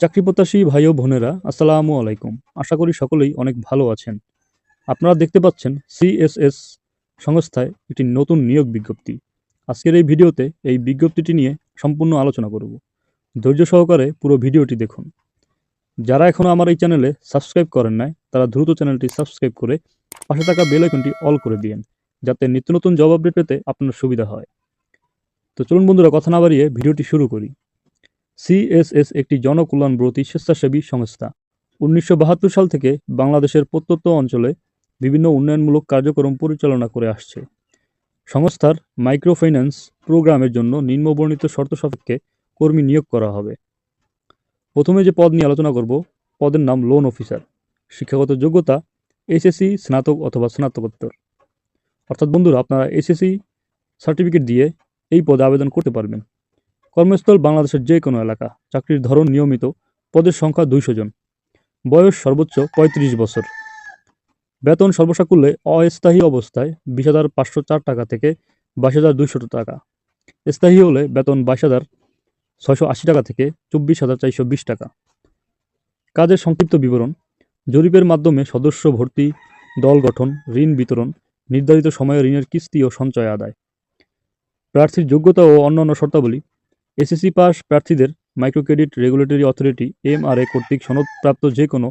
চাকরি প্রত্যাশী ভাই ও বোনেরা, আসসালামু আলাইকুম। আশা করি সকলেই অনেক ভালো আছেন। আপনারা দেখতে পাচ্ছেন সিএসএস সংস্থায় একটি নতুন নিয়োগ বিজ্ঞপ্তি। আজকের এই ভিডিওতে এই বিজ্ঞপ্তিটি নিয়ে সম্পূর্ণ আলোচনা করব। ধৈর্য সহকারে পুরো ভিডিওটি দেখুন। যারা এখনও আমার এই চ্যানেলে সাবস্ক্রাইব করেন নাই, তারা দ্রুত চ্যানেলটি সাবস্ক্রাইব করে পাশে থাকা বেল আইকনটি অল করে দিয়েন, যাতে নিত্য নতুন জব আপডেট পেতে আপনার সুবিধা হয়। তো চলুন বন্ধুরা, কথা না বাড়িয়ে ভিডিওটি শুরু করি। সিএসএস একটি জনকল্যাণব্রতী স্বেচ্ছাসেবী সংস্থা। উনিশশো বাহাত্তর সাল থেকে বাংলাদেশের প্রত্যন্ত অঞ্চলে বিভিন্ন উন্নয়নমূলক কার্যক্রম পরিচালনা করে আসছে। সংস্থার মাইক্রোফাইন্যান্স প্রোগ্রামের জন্য নিম্নবর্ণিত শর্ত সাপেক্ষে কর্মী নিয়োগ করা হবে। প্রথমে যে পদ নিয়ে আলোচনা করব, পদের নাম লোন অফিসার। শিক্ষাগত যোগ্যতা, এসএসসি, স্নাতক অথবা স্নাতকোত্তর। অর্থাৎ বন্ধুরা, আপনারা এসএসসি সার্টিফিকেট দিয়ে এই পদে আবেদন করতে পারবেন। কর্মস্থল বাংলাদেশের যে কোনো এলাকা। চাকরির ধরন নিয়মিত, পদের সংখ্যা দুইশো জন। বয়স সর্বোচ্চ পঁয়ত্রিশ বছর। বেতন সর্বসাকুল্যে অস্থায়ী অবস্থায় বিশ হাজার পাঁচশো চার টাকা থেকে বাইশ হাজার দুইশো টাকা। স্থায়ী হলে বেতন বাইশ হাজার ছয়শো আশি টাকা থেকে চব্বিশ হাজার চারশো বিশ টাকা। কাজের সংক্ষিপ্ত বিবরণ, জরিপের মাধ্যমে সদস্য ভর্তি, দল গঠন, ঋণ বিতরণ, নির্ধারিত সময়ে ঋণের কিস্তি ও সঞ্চয় আদায়। প্রার্থীর যোগ্যতা ও অন্যান্য শর্তাবলী এসএসসি পাস প্রার্থীদের মাইক্রোক্রেডিট রেগুলেটরি অথরিটি এমআরএ কর্তৃক সনদপ্রাপ্ত যে কোনো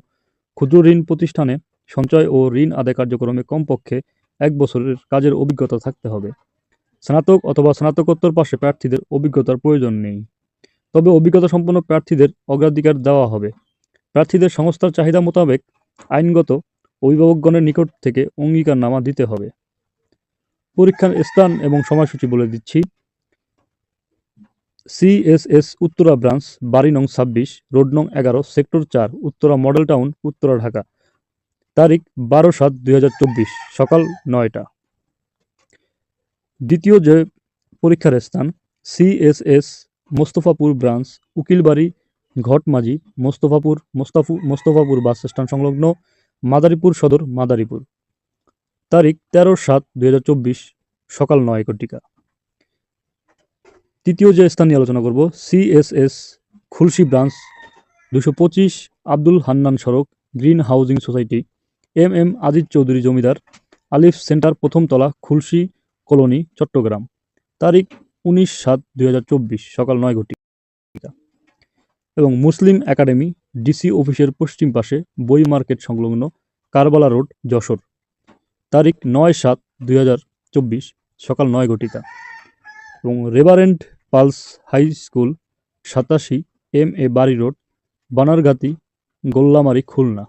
ক্ষুদ্র ঋণ প্রতিষ্ঠানে সঞ্চয় ও ঋণ আদায় কার্যক্রমে কমপক্ষে এক বছরের কাজের অভিজ্ঞতা থাকতে হবে। স্নাতক অথবা স্নাতকোত্তর পাশে প্রার্থীদের অভিজ্ঞতার প্রয়োজন নেই। তবে অভিজ্ঞতা সম্পন্ন প্রার্থীদের অগ্রাধিকার দেওয়া হবে। প্রার্থীদের সংস্থার চাহিদা মোতাবেক আইনগত অভিভাবকগণের নিকট থেকে অঙ্গীকারনামা দিতে হবে। পরীক্ষার স্থান এবং সময়সূচি বলে দিচ্ছি। সিএসএস উত্তরা ব্রাঞ্চ, বাড়ি নং ছাব্বিশ, রোড নং এগারো, সেক্টর চার, উত্তরা মডেল টাউন, উত্তরা ঢাকা। তারিখ বারো সাত দুই সকাল নয়টা। দ্বিতীয় যে পরীক্ষার স্থান, সিএসএস মোস্তফাপুর ব্রাঞ্চ, উকিলবাড়ি ঘটমাঝি মোস্তফাপুর, মোস্তাফু, মোস্তফাপুর বাস স্ট্যান্ড সংলগ্ন মাদারীপুর সদর মাদারীপুর। তারিখ তেরো সাত দুই সকাল নয় ঘটিকা। তৃতীয় যে স্থান নিয়ে আলোচনা করব, সিএসএস খুলশি ব্রাঞ্চ, দুশো পঁচিশ আব্দুল হান্নান সড়ক, green housing society M M Aziz Chowdhury জমিদার, আলিফ সেন্টার প্রথম তলা, খুলশি কলোনি, চট্টগ্রাম। তারিখ উনিশ সাত দুই সকাল নয় ঘটিকা এবং মুসলিম একাডেমি, ডিসি অফিসের পশ্চিম পাশে বই মার্কেট সংলগ্ন কারবালা রোড, যশোর। তারিখ নয় সাত দুই সকাল নয় ঘটিকা এবং রেভারেন্ট পালস হাই স্কুল, সাতাশি এম এ বাড়ি রোড বানারগাতি গোল্লামারি, খুলনা।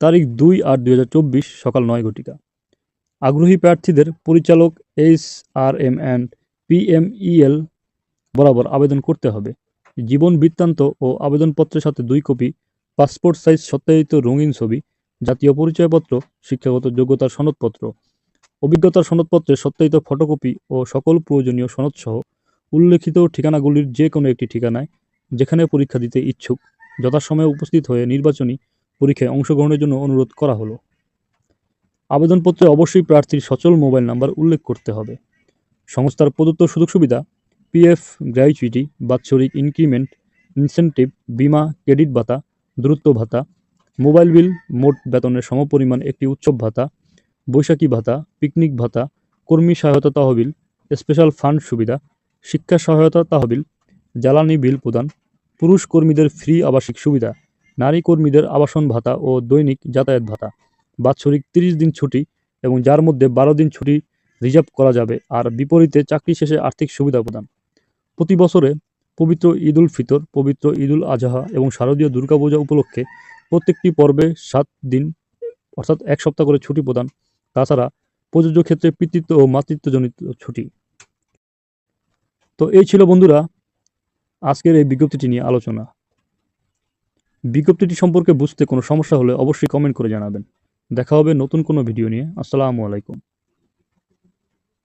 তারিখ দুই আট দুই সকাল নয় ঘটিকা। আগ্রহী প্রার্থীদের পরিচালক H R M and PMEL বরাবর আবেদন করতে হবে। জীবন বৃত্তান্ত ও আবেদনপত্রের সাথে দুই কপি, পাসপোর্ট সাইজ সত্যায়িত রঙিন ছবি, জাতীয় পরিচয়পত্র, শিক্ষাগত যোগ্যতার সনদপত্র। অভিজ্ঞতার সনদপত্রের সত্যায়িত ফটোকপি ও সকল প্রয়োজনীয় সনদসহ উল্লেখিত ঠিকানাগুলির যে কোনো একটি ঠিকানায় যেখানে পরীক্ষা দিতে ইচ্ছুক যথাসময়ে উপস্থিত হয়ে নির্বাচনী পরীক্ষায় অংশগ্রহণের জন্য অনুরোধ করা হলো। আবেদনপত্রে অবশ্যই প্রার্থীর সচল মোবাইল নাম্বার উল্লেখ করতে হবে। সংস্থার প্রদত্ত সুযোগ সুবিধা পিএফ, গ্র্যাচুইটি, বাৎসরিক ইনক্রিমেন্ট, ইনসেন্টিভ, বিমা, ক্রেডিট ভাতা, দ্রুত ভাতা, মোবাইল বিল, মোট বেতনের সমপরিমাণ একটি উৎসব ভাতা, বৈশাখী ভাতা, পিকনিক ভাতা, কর্মী সহায়তা তহবিল, স্পেশাল ফান্ড সুবিধা শিক্ষা সহায়তা তহবিল, জ্বালানি বিল প্রদান, পুরুষ কর্মীদের ফ্রি আবাসিক সুবিধা, নারী কর্মীদের আবাসন ভাতা ও দৈনিক যাতায়াত ভাতা। বাৎসরিক তিরিশ দিন ছুটি এবং যার মধ্যে বারো দিন ছুটি রিজার্ভ করা যাবে আর বিপরীতে চাকরি শেষে আর্থিক সুবিধা প্রদান। প্রতি বছরে পবিত্র ঈদ উল ফিতর, পবিত্র ঈদ উল আজহা এবং শারদীয় দুর্গাপূজা উপলক্ষে প্রত্যেকটি পর্বে সাত দিন, অর্থাৎ এক সপ্তাহ করে ছুটি প্রদান। তাছাড়া প্রযোজ্য ক্ষেত্রে পিতৃত্ব ও মাতৃত্বজনিত ছুটি। তো এই ছিল বন্ধুরা আজকের এই বিজ্ঞপ্তিটি নিয়ে আলোচনা। বিজ্ঞপ্তিটি সম্পর্কে বুঝতে কোনো সমস্যা হলে অবশ্যই কমেন্ট করে জানাবেন। দেখা হবে নতুন কোনো ভিডিও নিয়ে। আসসালামু আলাইকুম।